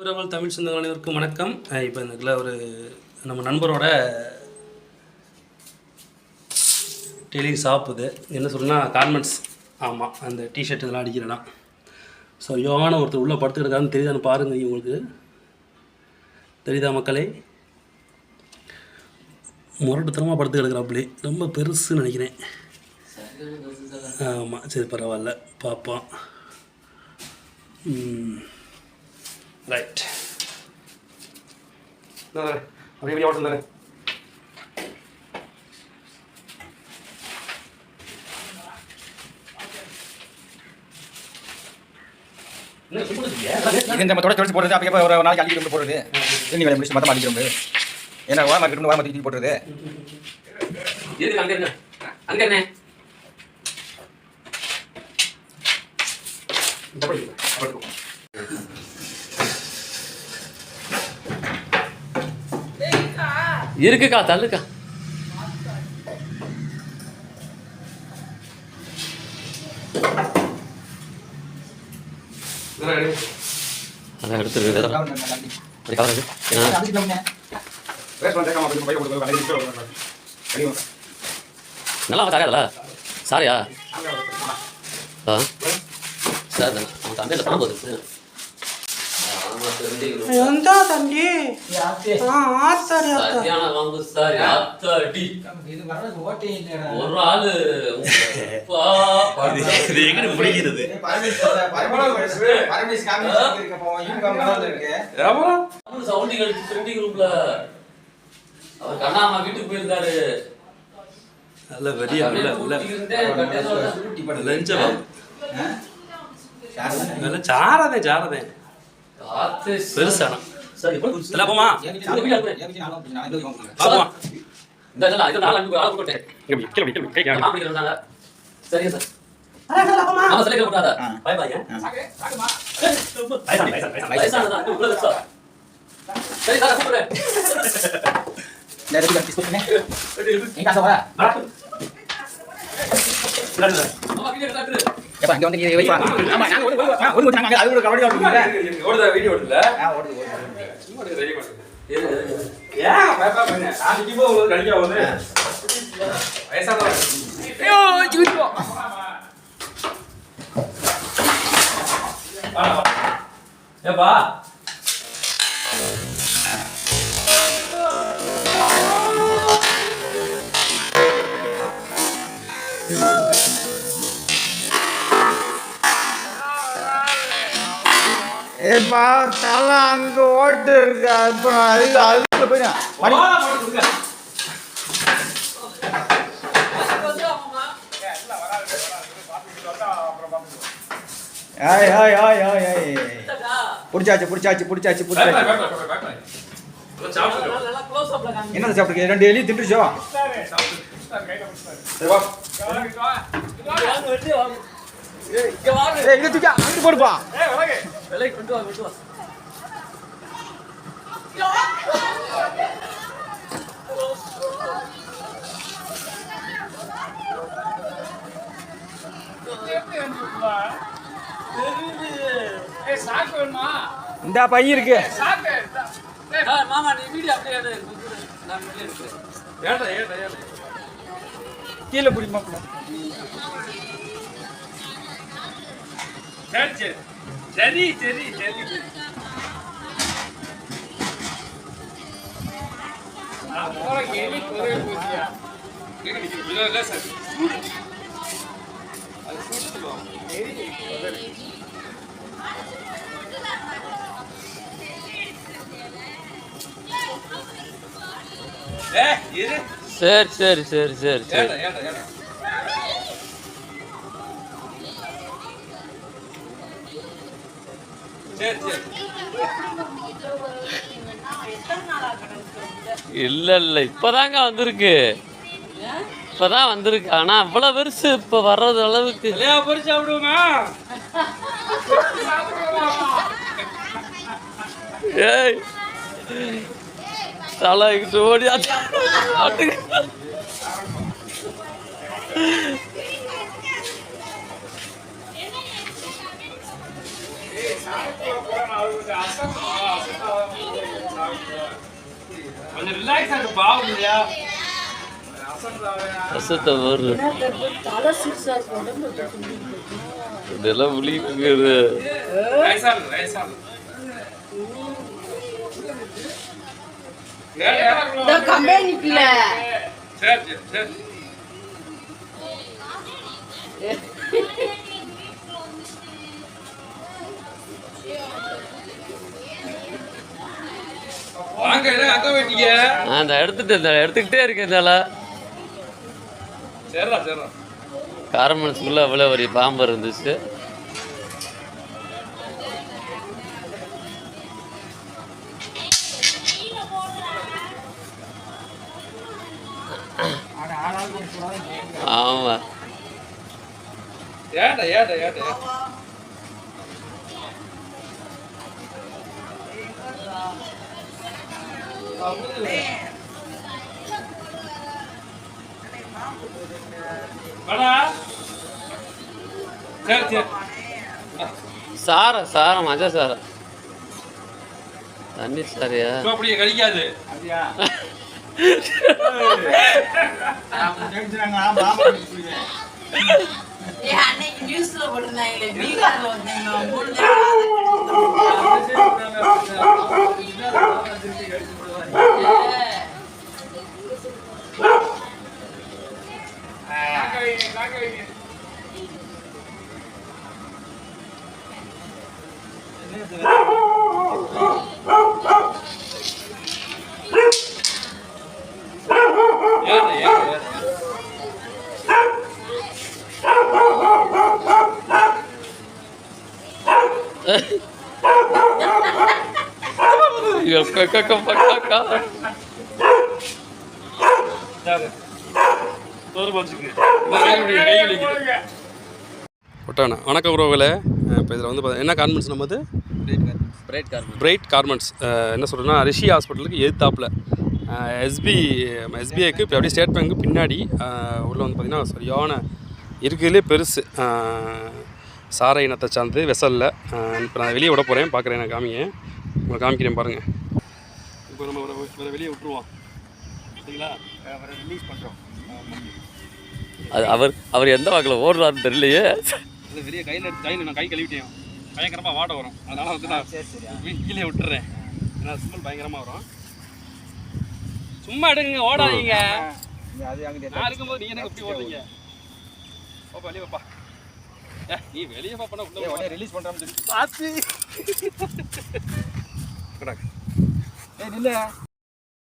உறவுகள் தமிழ் சொந்தங்கள் அனைவருக்கும் வணக்கம். இப்போ இதுல ஒரு நம்ம நண்பரோட டெய்லிங் சாப்புது என்ன சொல்லணும்னா கார்மெண்ட்ஸ் ஆமாம் அந்த டிஷர்ட் இதெல்லாம் அடிக்கிறேன்னா. ஸோ யோகான ஒருத்தர் உள்ளே படுத்துக்கிட்டான்னு தெரியுதான்னு பாருங்க உங்களுக்கு தெரியுதா மக்களே? முரட்டுத்தனமாக படுத்து கிடக்குறாப்புலே ரொம்ப பெருசுன்னு நினைக்கிறேன். ஆமாம் சரி பரவாயில்ல. பார்ப்போம் ரைட் அப்படியே வெளியே ஓட்டம் தரேன் இது நம்ம போடுறது அப்போ ஒரு நாளைக்கு அடிக்கிட்டு வந்து போடுறது. தண்ணி வேலை முடிச்சு மொத்தமாக அடிக்கிறோம் ஏன்னா ஓரமாக இருக்கணும் ஓரமாக தூக்கி போடுறது அங்க இருங்க அங்க என்ன? இருக்குக்கா தள்ளுக்கா. அதான் எடுத்துருக்கு அப்படி கவர் இருக்கு நல்லா தரையாதல? சாரியா? ஆ. சார் அவன் தந்தையில் தான் போகுது ಎಂತ ತಂಗಿ ಹಾ ಆಡ್ತಾರೆ ಅತ್ತ சரியான வாங்கு சார் அத்தாடி ஒரு ஆளு அப்பா, படுத்தா. இது எங்க முடிக்கிறது அவரு சவுண்டிங் அடிச்சு ஃப்ரெண்டிங் ரூம்ல அவர் கண்ணாமா வீட்டுக்கு போயிருந்தாரு நல்ல வெறியா நல்ல நல்ல இருந்தேன் லஞ்சம் நல்ல சாரதே சாரதே காத்து பெருசானா இல்ல போமா பாப்போமா இந்த இல்ல இது நாலு அஞ்சு ஆளு போட்டேன் அப்படி இருந்தாங்க. சரிங்க சார். ஆமா சொல்லிக்க கூடாதா பை பை வயசானதா இவ்வளவு பெருசா சரி சார் கூப்பிடுறேன் அம்மா வீடியோ காட்டுரு ஓடுதா வீடியோ ஓடுல ஏன் பாப்பா பண்ண நாளைக்கு போ உங்களுக்கு கடிக்க வந்து வயசானவங்க ஏப்பா தலை அங்க ஓட்டு இருக்கு இப்போ அது அதுக்குள்ள போயிடும் மணி ஆய் ஆய் ஆய் ஆய் ஆய் பிடிச்சாச்சு பிடிச்சாச்சு பிடிச்சாச்சு பிடிச்சாச்சு. என்னது சாப்பிட்டு ரெண்டு எலி தின்றுச்சோ? இங்க தூக்கி போடுப்பா கொண்டு வா கொண்டு வா இந்த பையன் இருக்கு. ஆ, மாமா நீ வீடியோ அப்படியே எடு. நான் வெளியே எடுக்கிறேன் ஏட்டா ஏட்டா ஏட்டா கீழே பிடிமா சரி சரி சரி சரி சரி இல்ல சார் ஏ இரு சரி சரி சரி சரி சரி ஏட்டா ஏட்டா ஏட்டா சரி சரி இல்ல இல்ல இப்பதாங்க வந்திருக்கு. இப்பதான் வந்திருக்கு. ஆனா அவ்வளவு பெருசு இப்ப வர்றது அளவுக்கு. ஏய் தலைக்கிட்டு ஓடியாச்சு. கொஞ்சம் ரிலாக்ஸா இருக்கு பாவம் இல்லையா இதெல்லாம் சரி சரி சரி. இந்த எடுத்துட்டு இந்த எடுத்துக்கிட்டே இருக்கேன் இதால காரமன்ஸுக்குள்ள அவ்வளோ ஒரு பாம்பு இருந்துச்சு. ஆமா. ஏன்டா ஏன்டா ஏன்டா? சரி சரி. மஜா சாரம் தண்ணி சாரியா? அப்படியே கடிக்காது. அன்னைக்கு நியூஸ்ல போட்டிருந்தாங்களே பீகார்ல வந்தாங்க மூணு ஏன்டா ஒட்டானா. வணக்கம் உறவுகளே. இப்போ இதில் வந்து என்ன கான்மெண்ட்ஸ் நம்மது பிரைட் கார்மெண்ட் பிரைட் கார்மெண்ட்ஸ் என்ன சொல்கிறேன்னா ரிஷி ஹாஸ்பிட்டலுக்கு எதிர்த்தாப்பில். எஸ்பி எஸ்பிஐக்கு இப்போ அப்படியே ஸ்டேட் பேங்க்கு பின்னாடி உள்ள வந்து பார்த்திங்கன்னா சரியான இருக்கிறதுலே பெருசு. சாரை இனத்தை சார்ந்து வெசலில். இப்போ நான் வெளியே விட போகிறேன் பார்க்குறேன் நான் காமிங்க உங்களை காமிக்கிறேன் பாருங்கள் இப்போ நம்ம இவரை வெளியே விட்டுருவோம். சரிங்களா? ரிலீஸ் பண்ணுறோம் அது அவர் அவர் எந்த வாக்கில் ஓடுறாருன்னு தெரியலையே. அது வெளியே கையில் எடுத்து கையில் நான் கை கழுவிட்டேன். பயங்கரமாக வாட வரும். அதனால் வந்து நான் சரி சரி வீ- கீழே விட்டுறேன். ஏன்னா ஸ்மெல் பயங்கரமாக வரும். சும்மா எடுங்க ஓடாதீங்க. நான் இருக்கும்போது நீங்க எனக்கு எப்படி ஓடுறீங்க? ஓப்பா வெளியே வாப்பா. ஏ நீ வெளியே பாப்பா. உடனே ரிலீஸ் பண்ணுறோம்னு சொல்லி. பாத்து ஏய் நில்ல